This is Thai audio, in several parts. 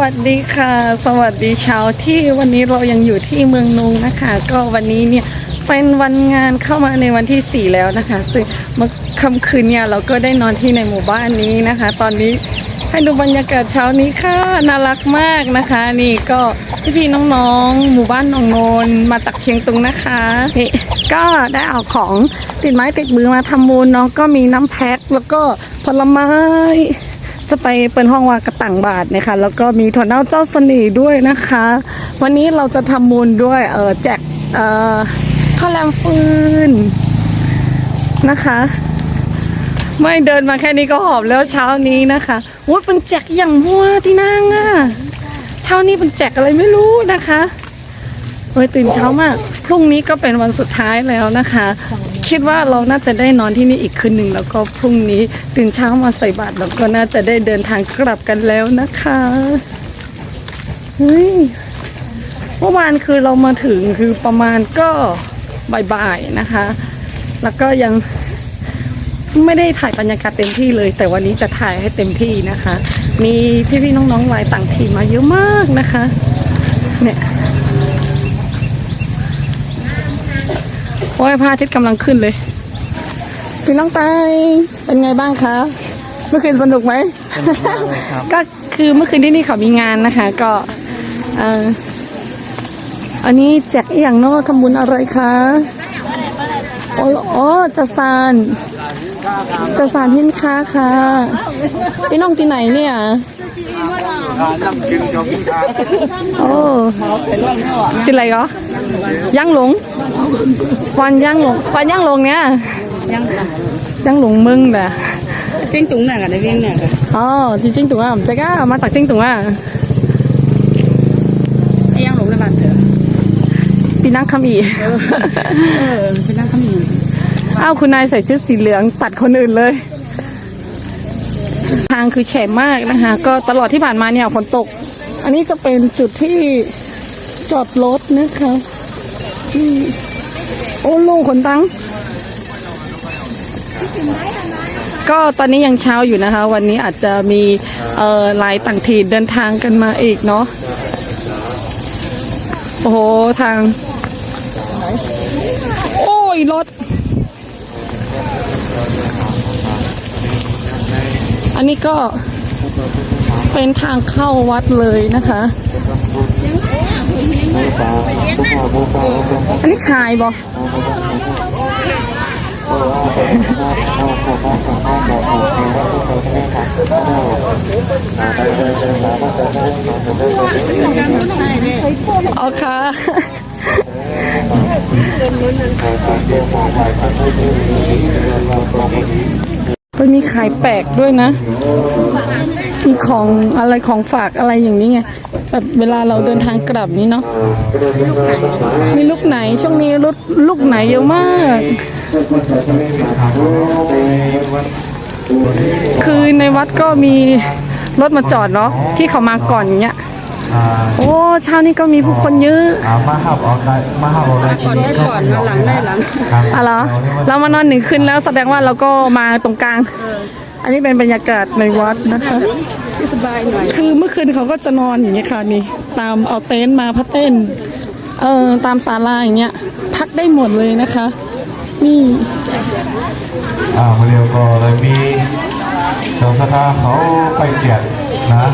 วัสดีค่ะ สวัสดีเช้าที่วันนี้เรายังอยู่ที่เมืองนุงนะคะ ก็วันนี้เนี่ยเป็นวันงานเข้ามาในวันที่ 4 แล้วนะคะ ซึ่งเมื่อค่ำคืนเนี่ยเราก็ได้นอนที่ในหมู่บ้านนี้นะคะ ตอนนี้ให้ดูบรรยากาศเช้านี้ค่ะน่ารักมากนะคะ นี่ก็พี่ๆน้องๆ หมู่บ้านหนองโนนมาจากเชียงตุงนะคะนี่ก็ได้เอาของติดไม้ติดมือมาทำบุญเนาะก็มีน้ำแพ็คแล้วก็ผลไม้ จะไปเปิดห้องวากระต่างบาทนะคะ แล้วก็มีถั่วเน่าเจ้าสน่ห์ด้วยนะคะ วันนี้เราจะทำบุญด้วยเออแจกเออข้าวแรมฟืนนะคะ ไม่เดินมาแค่นี้ก็หอบแล้วเช้านี้นะคะวุ้ยเป็นแจกอย่างมัวที่นั่งอะเช้านี้เป็นแจกอะไรไม่รู้นะคะเฮ้ยตื่นเช้ามาก พรุ่งนี้ก็เป็นวันสุดท้ายแล้วนะคะ คิดว่าเราน่าจะได้นอนที่นี่อีกคืนหนึ่งแล้วก็พรุ่งนี้ตื่นเช้ามาใส่บาตรแล้วก็น่าจะได้เดินทางกลับกันแล้วนะคะเฮ้ยเมื่อวานคือเรามาถึงคือประมาณก็บ่ายๆนะคะ แล้วก็ยังไม่ได้ถ่ายบรรยากาศเต็มที่เลย แต่วันนี้จะถ่ายให้เต็มที่นะคะ มีพี่ๆน้องๆหลายต่างถิมาเยอะมากนะคะ เนี่ย โอ้ยพระอาทิตย์กำลังขึ้นเลยพี่น้องไตายเป็นไงบ้างคะ เมื่อคืนสนุกไหมก็คือเมื่อคืนที่นี่เขามีงานนะคะ ก็เอ่ออันนี้แจกอหย่างเนอกทำบุญอะไรคะอ๋ออ๋อจะซานจะสารหินค้าค่ะ พี่น้องที่ไหนเนี่ยโอ้ที่ไรก็ย่างหลง ควันย่างหลงควันย่างหลงเนี่ยย่างหลงมึงแบบ chính tụng này là đại viên này อ๋อจริงๆตัวผมจะก็มาจากจริงตัว ai ăn lụng là bạn thử พี่นั่งคำอี ờ phải đang không nhìn อ้าวคุณนายใส่ชุดสีเหลืองตัดคนอื่นเลย ทางคือแฉะมากนะคะ ก็ตลอดที่ผ่านมาเนี่ยฝนตก อันนี้จะเป็นจุดที่จอดรถนะคะอืม โอ้ลูกขนตัง ก็ตอนนี้ยังเช้าอยู่นะคะ วันนี้อาจจะมีเอ่อหลายต่างถิ่นเดินทางกันมาอีกเนาะโอ้โหทาง โอ้ยรถ อันนี้ก็เป็นทางเข้าวัดเลยนะคะ อันนี้ขายบอเอาค่ะมันมีขายแปลกด้วยนะ มีของอะไรของฝากอะไรอย่างนี้ไงแบบเวลาเราเดินทางกลับนี้เนาะมีลูกไหนช่วงนี้ลูกลูกไหนเยอะมาก คือในวัดก็มีรถมาจอดเนาะที่เขามาก่อนอย่างเงี้ยอ่าโอ้เช้านี้ก็มีผู้คนเยอะอ่ามาหับออกได้มาหับออกได้ก่อนได้ก่อนมาหลังได้หลังอ๋อเหรอเรามานอนหนึ่งคืนแล้วแสดงว่าเราก็มาตรงกลาง อันนี้เป็นบรรยากาศในวัดนะคะที่สบายหน่อยคือเมื่อคืนเขาก็จะนอนอย่างเงี้ยค่ะนี่ ตามเอาเต็นท์มาพักเต้นเออตามศาลาอย่างเงี้ย พักได้หมดเลยนะคะ นี่อ่ามาเรียวก็เลยมีชาวสถาเขาไปเจ็ดนะ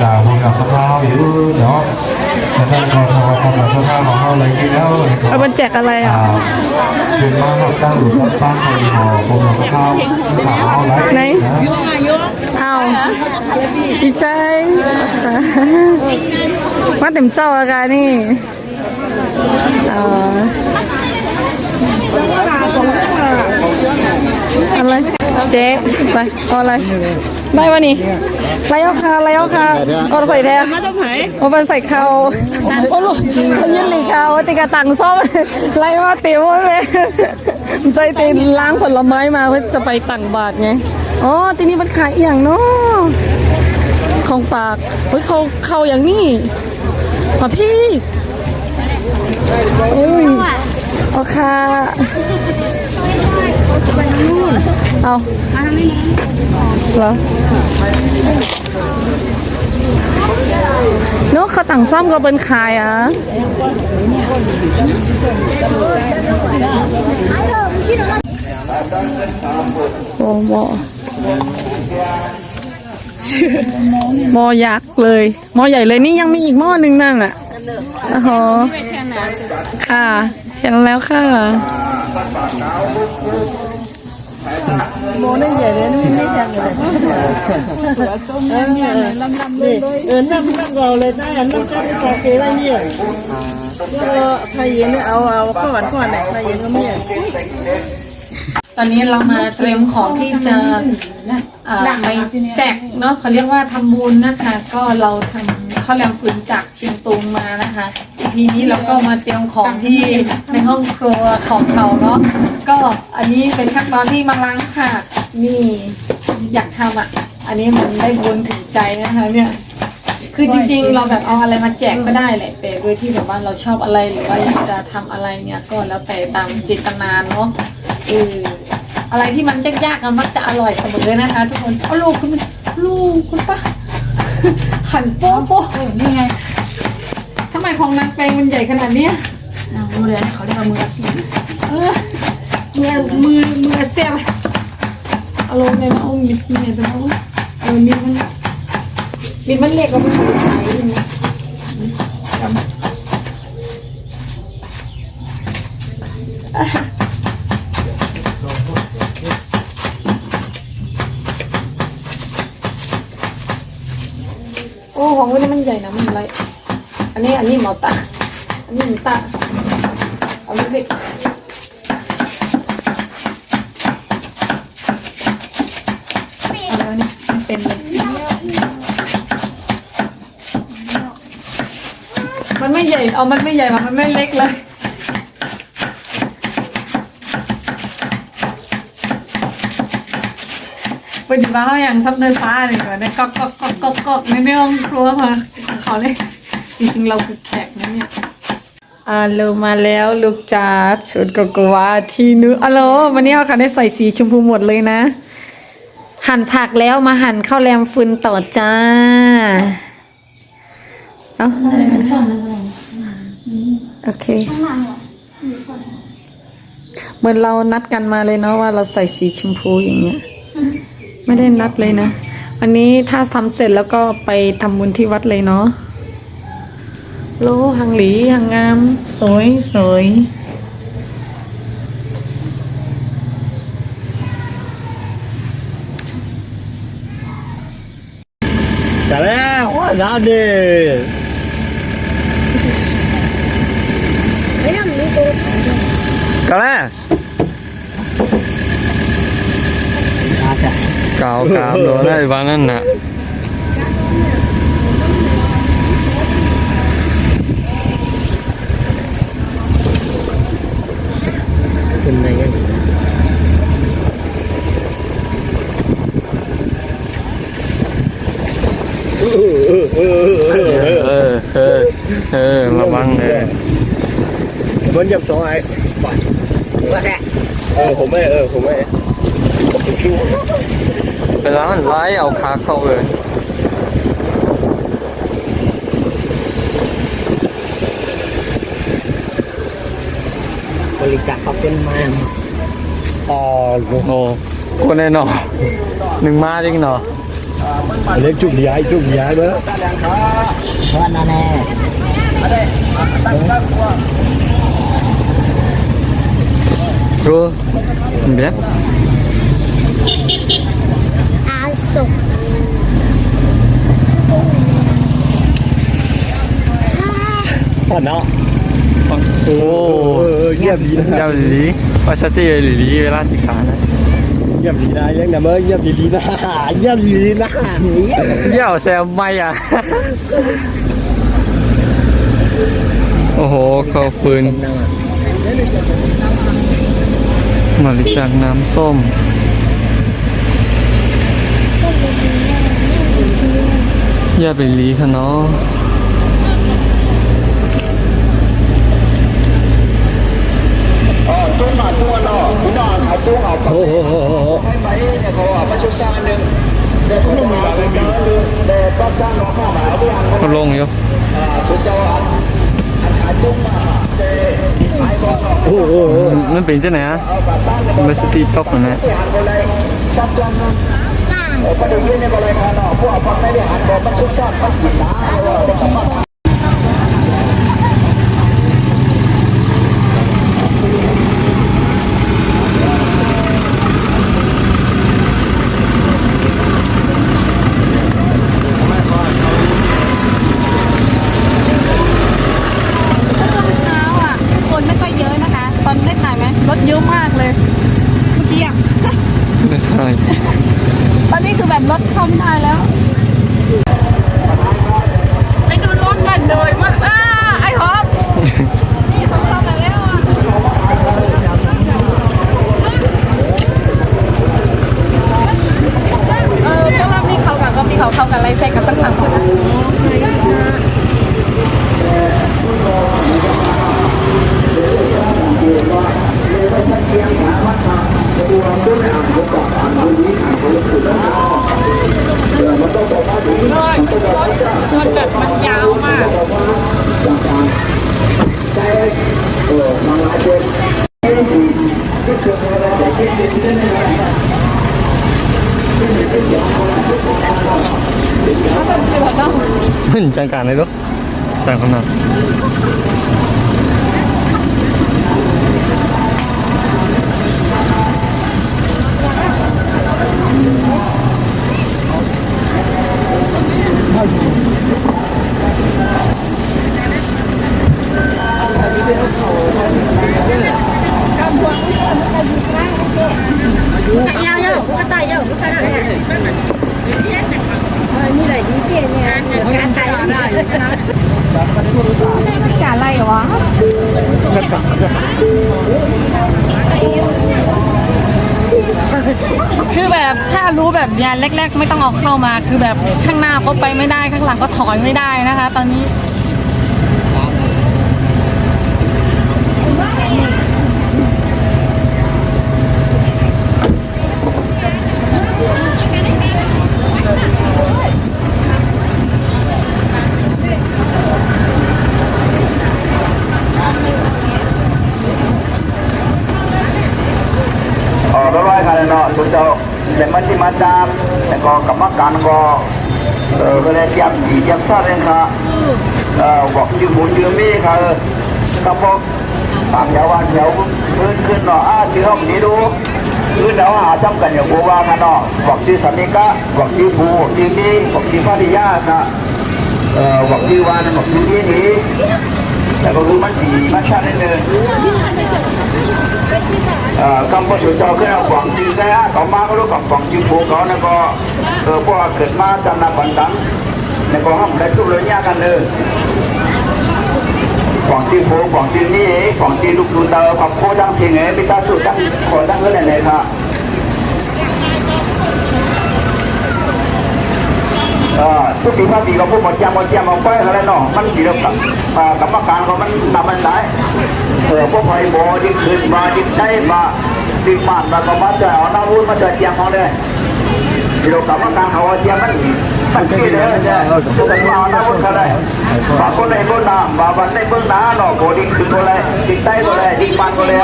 จากพวกกับสภาอยู่เนาะแล้วท่านก็ทำความสภาของเขาเลยที่แล้วเอาบันแจกอะไรอ่าอะเป็นมาหับตั้งหรือตั้งคนหอพวกกับสภาถามเขาไรไหนนะเอาดีใจมาเต็มเจ้าอาการนี่เอ่ออะไร เจ๊ไปเอาอะไร ได้วะนี่ไรเอาคาไรเอาคาเอาไปแทน má tao phải เอาไปใส่เขาโอ้โหมันยืนหลีเขาติกระตังส้มไล่มาติ๋วเลยใจตีนล้างผลไม้มาเพื่อจะไปตังบาทไงอ๋อทีนี้มันขายอหย่างเนาะของฝากเฮ้ยเขาเขาอย่างนี้มาพี่อุ้ยเอาค่ะ เอาเหรอเขาต่างซ่อมก็เป็นขายอะโอ้หมอหมอยักษ์เลยหมอใหญ่เลยนี่ยังมีอีกหม้อหนึ่งนั่นอะอ๋อค่ะ เห็นแล้วค่ะ เออนั่งนั่งรอเลยได้อันนั่งนั่งรอเกได้เนี่ยก็พายเย็นเนี่ยเอาเอาข้าวหวานข้าวหวานไหนพายเย็นก็ไม่เนี่ยตอนนี้เรามาเตรียมของที่จะไปแจกเนาะเขาเรียกว่าทำบุญนะคะ ก็เราทำ ข้าวแรมฝืนจากเชียงตุงมานะคะทีนี้เราก็มาเตรียมของที่ในห้องครัวของเขาเนาะก็อันนี้เป็นขั้นตอนที่มาล้างค่ะนี่อยากทำอะ อันนี้มันได้บุญถึงใจนะคะเนี่ยคือจริงๆ เราแบบเอาอะไรมาแจกก็ได้แหละแต่โดยที่แบบว่าเราชอบอะไรหรือว่าอยากจะทำอะไรเนี่ยก็แล้วแต่ตามเจตนาเนาะเอออะไรที่มันยากๆมันมักจะอร่อยเสมอนะคะ ทุกคนเอาลูกคุณลูกคุณป้า หันโป๊ะโป๊ะนี่ไงทำไมของนางแปงมันใหญ่ขนาดเนี้ยเอาดูเลยเขาเรียกว่ามืออาชีพเออมือมือมือเสียบเอาลงเลยนะเอามิดเนี่ยจะเอาเออมิดมันมิดมันเล็กกว่ามันถูกใจนี่ โอ้ของวันนี้มันใหญ่นะมันอะไร อันนี้อันนี้หมอตาอันนี้หมูตาเอาเล็กๆเอาแล้วนี่มันเป็นเลยมันไม่ใหญ่ เอามันไม่ใหญ่มามันไม่เล็กเลยปฏิบัติเขาอย่างซับเดินฟ้าเลยก่อนเนี่ยก๊อกก๊อกก๊อกก๊อกก๊อกในในห้องครัวมาของเขาเลย จริงๆเราคือแขกนะเนี่ยอ่าเรามาแล้วลูกจัดชุดโกโกวาที่นึกอ๋อเหรอวันนี้เขาค่ะได้ใส่สีชมพูหมดเลยนะ หั่นผักแล้วมาหั่นข้าวแรมฟืนต่อจ้าเอาโอเคเหมือนเรานัดกันมาเลยเนาะว่าเราใส่สีชมพูอย่างเงี้ย ไม่ได้นัดเลยนะอันนี้ถ้าทำเสร็จแล้วก็ไปทำบุญที่วัดเลยเนาะ โลหังหลีหังงามสวยสวยแต่แขึ้นได้ยังเออเออเออระวังเลยมันยับสองไอ้ปอดว่าแท้เออผมไม่เออผมไม่เป็นร้านรเอาขาเข้าเลย ริจาคเขาเป็นมาต่อ Ồ Cô này nọ Đừng ma đi nọ เล็กจุกย้ายจุกย้ายเบ้อว่านั่นแน่ Cô Mình biết ผ่อนเนาะ Ồ เออเยี่ยมดีนะ Giao lý lý Và sát tì lý lý với lát thì khá đấy เยี่ยมดีนะยังนะเมื่อเยี่ยมดีนะเยี่ยมดีนะ Dạo xe may à Ồ hô khâu phun บริจาคน้ำส้มอย่าไปลีค่ะเนาะ โอ้โหก็ลงอยู่โอ้โหมันเป็นจังไหนอะมันสตรีต็อกนะช่วงเช้าอะ คนไม่ค่อยเยอะนะคะ ตอนได้ถ่ายไหมรถเยอะมากเลย เมื่อกี้อะ ตอนนี้คือแบบรถเข้าไม่ได้แล้ว ไปดูรถกันเลยมากอ้าไอ้ฮอปนี่เขาเข้ามาแล้วอะเออก็รอบนี้เขากับรอบนี้เขาเข้ากันไล่แซงกันตั้งหลังคนนะรถแบบมันยาวมาก มึนจังการเลยลูกจังขนาด กาอะไรวะ คือแบบถ้า ยาแบบเนี้ยแรก ๆ ไม่ต้องเอาเข้ามาคือแบบข้างหน้าก็ไปไม่ได้ข้างหลังก็ถอยไม่ได้นะคะ ตอนนี้ เออร้อยๆกันเนาะสุดเจ้า แต่มันที่มาตามแต่ก็กรรมการก็เออก็เลยเตรียมอีเตรียมซาเองค่ะเออบอกชื่อหมูชื่อมีค่ะเออก็บอกตามยาววันแถวขึ้นขึ้นเนาะอ่าชื่อห้องนี้ดูคือเดี๋ยวหาจำกันอย่างบัวว่ากันเนาะบอกชื่อสามิกะบอกชื่อภูชื่อมีบอกชื่อภริยาค่ะเออบอกชื่อวันบอกชื่อนี้นี้แต่ก็รู้มันดีมันชาตินิดนึง คำพระสุดเจ้าขึ้นเอาหวังจืดนะฮะต่อมาก็รู้กับหวังจืดผูเขาแล้วก็เออพวกเกิดมาจำนาบันดังแล้วก็ห้องได้ทุกเรื่องยากกันเลยหวังจืดผูหวังจืดนี่หวังจืดลูกดูเตอขับโคจังสิงเอ๋มิตาสุดังขอดังเงินไหนครับ ทุกปีพระปีก็พูดหมดจำหมดจำหมดไปอะไรเนาะมันดีแล้วกับกรรมการเขามันทำมันได้เออพวกไผ่โบยิ่งขึ้นมายิ่งได้มายิ่งมากมาก็มาจะเอาหน้าวุ้นมาจะเจียงเขาเลยที่เรากลับมการเขาเจียงมันมันขี้เลยใช่ทุกคนมาเอาหน้าวุ้นเขาเลยบางคนในเบื้องหน้าบางวันในเบื้องหน้าเนาะโบยิ่งขึ้นก็เลยยิ่งได้ก็เลยยิ่งมันก็เลย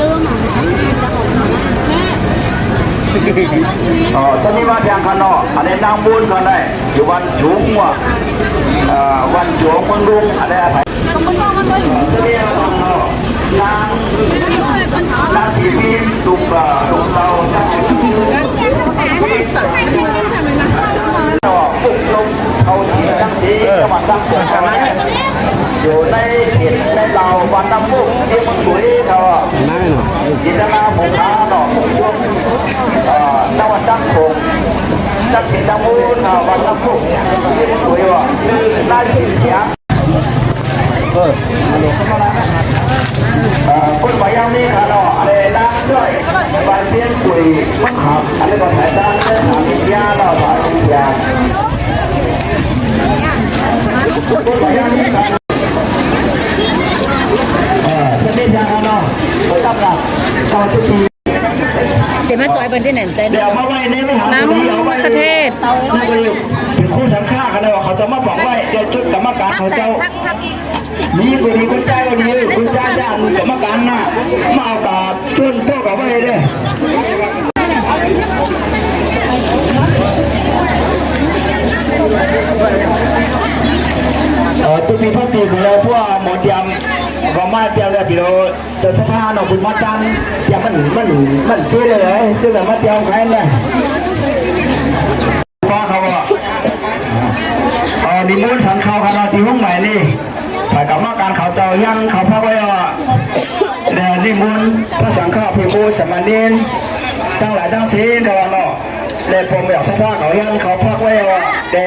ลืมอะ อ๋อสนิมาทางข้างนอกอันนี้นางบุญเขาได้อยู่วันจุงว่ะเอ่อวันจุงเมืองรุงอันนี้อะไรเสนียของเรานางนางสีพิมตุกเราตุกเราทั้งต่อปุกลงเขาสีทั้งสีจังหวัดตั้งปกกันอยู่ในเขตในเราวันน้ำพุที่มันสวยเขาจินตนาบุคาหนอปุกลงจัง หวัดตั้งปกจักสีจังมูนวันน้ำพุที่มันสวยว่ะคือน่าชื่นเสียงคนไปยังนี่ค่ะเนาะอะไรล้างด้วยบานเพียนคุยมังขับอันนี้ก็ถ่ายด้านเรื่องสามียาเนาะสามียาคนไปยังนี่ค่ะเออเส้นยาเนาะไปตั้งหลักต่อทุกที จอยเป็นที่ไหนใจเดี๋ยวมาไว้ในไม่หาน้ำดีเอาไว้มะเขือเทศนี่ก็เลยเป็นคู่สังฆากันเลยว่าเขาจะมาบอกไว้เดี๋ยวจุดกรรมการเขาเจ้ามีคนดีคนใจก็ดีคุณจ้าจ้างกรรมการน่ะมาเอาตาช่วยโต๊ะกับไว้เลยเออตุมีพักตีของเราพวกหมอเตียม ก็มาเตียมแล้วที่เราจะสภาเนาะคุณมาจันเตียมมันมันมันเจ๊เลยเลยซึ่งมาเตียมใครเลยฟ้าเขาบอกเออนิมนต์ฉันเขาคณะที่ห้องใหม่นี่ฝ่ายกรรมการเขาเจ้ายันเขาพักไว้ว่าแต่นิมนต์พระสังฆพิมูสมณีนทั้งหลายทั้งสิ้นก็ว่า เนาะแต่ผมอยากสภาเขายันเขาพักไว้ว่าแต่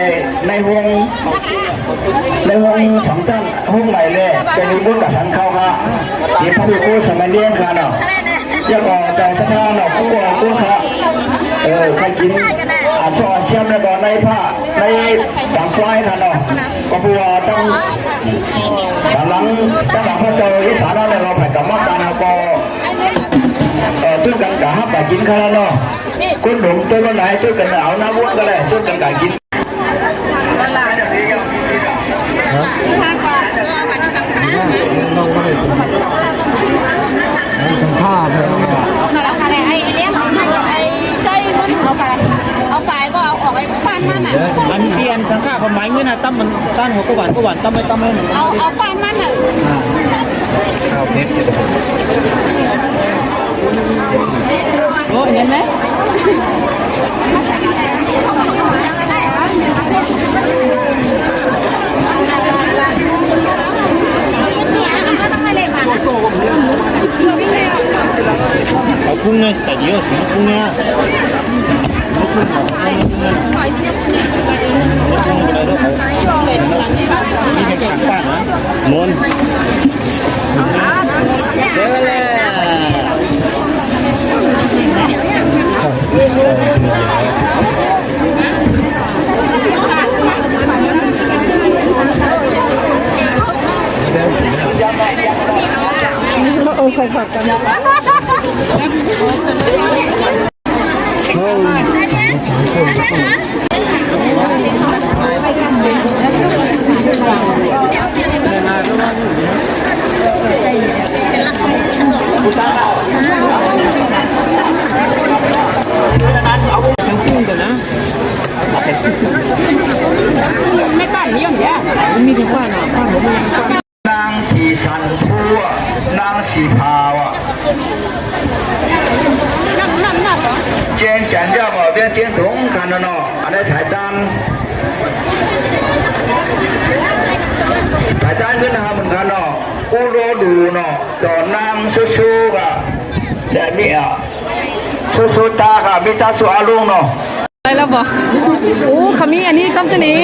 ในวงในวงสองจันห้องใหม่เลยเป็นนิบุญกับฉันเขาค่ะที่พระพิคูสมัยเรียนค่ะเนาะยังก็ใจสภาเนาะผู้กองผู้ค่ะเออใครกินอาสอนเชื่อมแล้วก็ในผ้าในต่างไฟค่ะเนาะก็ผู้ว่าต้องหลังด้านหลังพระเจ้าอิสานเราเนี่ยเราผ่กับมาตาเราก็ เออจุดกันกับฮับกับกินค่ะเนาะคุณหนุ่มตัวไหนจุดกันเอาน้ำวุ้นก็เลยจุดกันกับกินเราอะไรไอ้เนี้ยเขาไอ้ใจมันเอาไปเอาไปก็เอาออกไอ้ฟันนั่นน่ะอันเปลี่ยนสังฆาความหมายเมื่อน่ะตั้มมันต้านหัวกบหวานกบหวานตั้มไม่ตั้มไม่เอาเอาฟันนั่นน่ะ โอ้เห็นไหมเนี่ยมันต้องไม่เยมาเอากุ้งเนี่ยแต่เยอะถึงกุ้งเนี่ย ไม่ป้านี้อย่างเงี้ยมันมีถึงป้าหนาป้าผมนางทีสันพัวนางสีพาวอะนั่งนั่งนั่งเจียงจันเจ้าบอกเบี้ยเจียงถงกันนะเนอันนี้ถ่ายจานถ่ายจานขึ้นนะครับเหมือนกันนาะอูโรดูนาะต่อนางซูซูกะเดี๋ยวมีอะซูซูตากะมีตาสุอาลุงนาะ อะไรแล้วบอกโอ้เขามีอันนี้กำจะหนี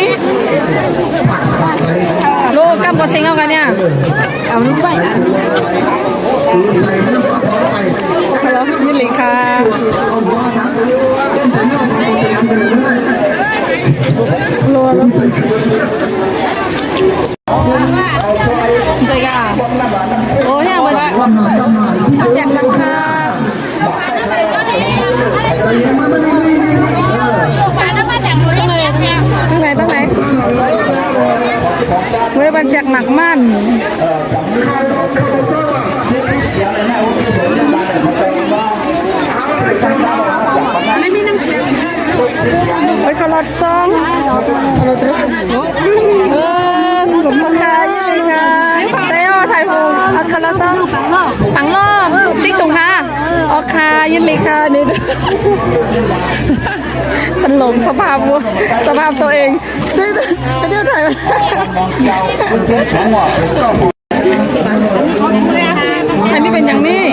โลกำกับเซ็งเอากันเนี่ย เอาลูกไปนะฮัลโหลยินดีค่ะโลละสิใจกะโอ้ยอย่างมันแจกสังฆา ตั้งไหนตั้งไหน เวลาบันจากหมักมั่นไว้ขลอดซองขลอดรึเออผมราคายี่เลยค่ะเต้อไทยภูอัดขลอดซองปังรอบจิ๊กตุงค่ะ อกค่ะยินเลยค่ะนี่มันหลงสภาพวัวสภาพตัวเองเดี๋ยวเดี๋ยวถ่ายอันนี้เป็นอย่างนี้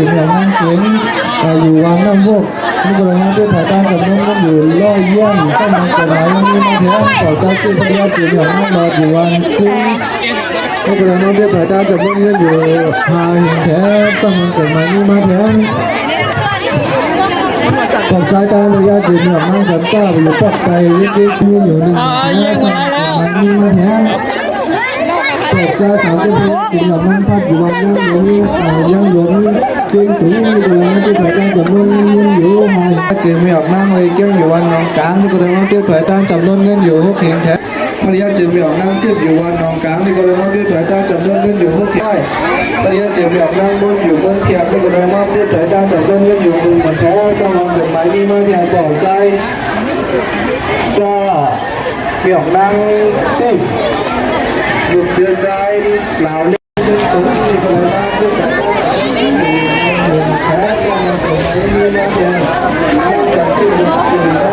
สิงอย่างนั้นเก่งอยู่วางน้ำพวกนี่บริหารด้วยถ่ายตามกับน้องก็อยู่ล่อเยี่ยมสร้างกฎหมายยังมีมาแท้ต่อเจ้าที่ที่ยาสิงอย่างนั้นรออยู่วันคุ้นี่บริหารด้วยถ่ายตามกับน้องก็อยู่หาหินแท้สร้างกฎหมายนี้มาแท้ขอบใจตามระยะสิงอย่างนั้นฉันก้าวอยู่ปอกไปวิจิตรมีอยู่หนึ่งแท้สร้างกฎหมายนี้มาแท้ เปิดใจสามเป็นสิ่งเหล่านั้นพัดอยู่วันยังหลงยังหลงเก่งสูงอยู่เลยที่ถ่ายการจำนวนเงินอยู่หาจึงไม่ออกนั่งเลยเกี่ยงอยู่วันน้องกลางที่ก็เลยมาเทียบถ่ายการจำนวนเงินอยู่หกเพียงแท้ภรรยาจึงไม่ออกนั่งเทียบอยู่วันน้องกลางที่ก็เลยมาเทียบถ่ายการจำนวนเงินอยู่หกเพียงภรรยาจึงไม่ออกนั่งบนอยู่บนเทียบที่ก็เลยมาเทียบถ่ายการจำนวนเงินอยู่มือเหมือนแท้สมองกฎหมายนี้มาเทียบบอกใจจะไม่ออกนั่งเทียบ ลูกเชื่อใจเหล่าเล่นตรงนี้ก็เลยมาพูดกับแค่ยังคงไม่มีนะเพียงจากที่มีอยู่นะ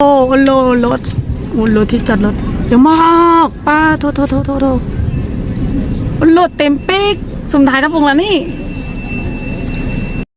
โอ้โลรถ โอ้รถที่จอดรถเยอะมากป้าโทษโทษโทษโทษรถเต็มปีกสมท้ายทับวงแล้วนี่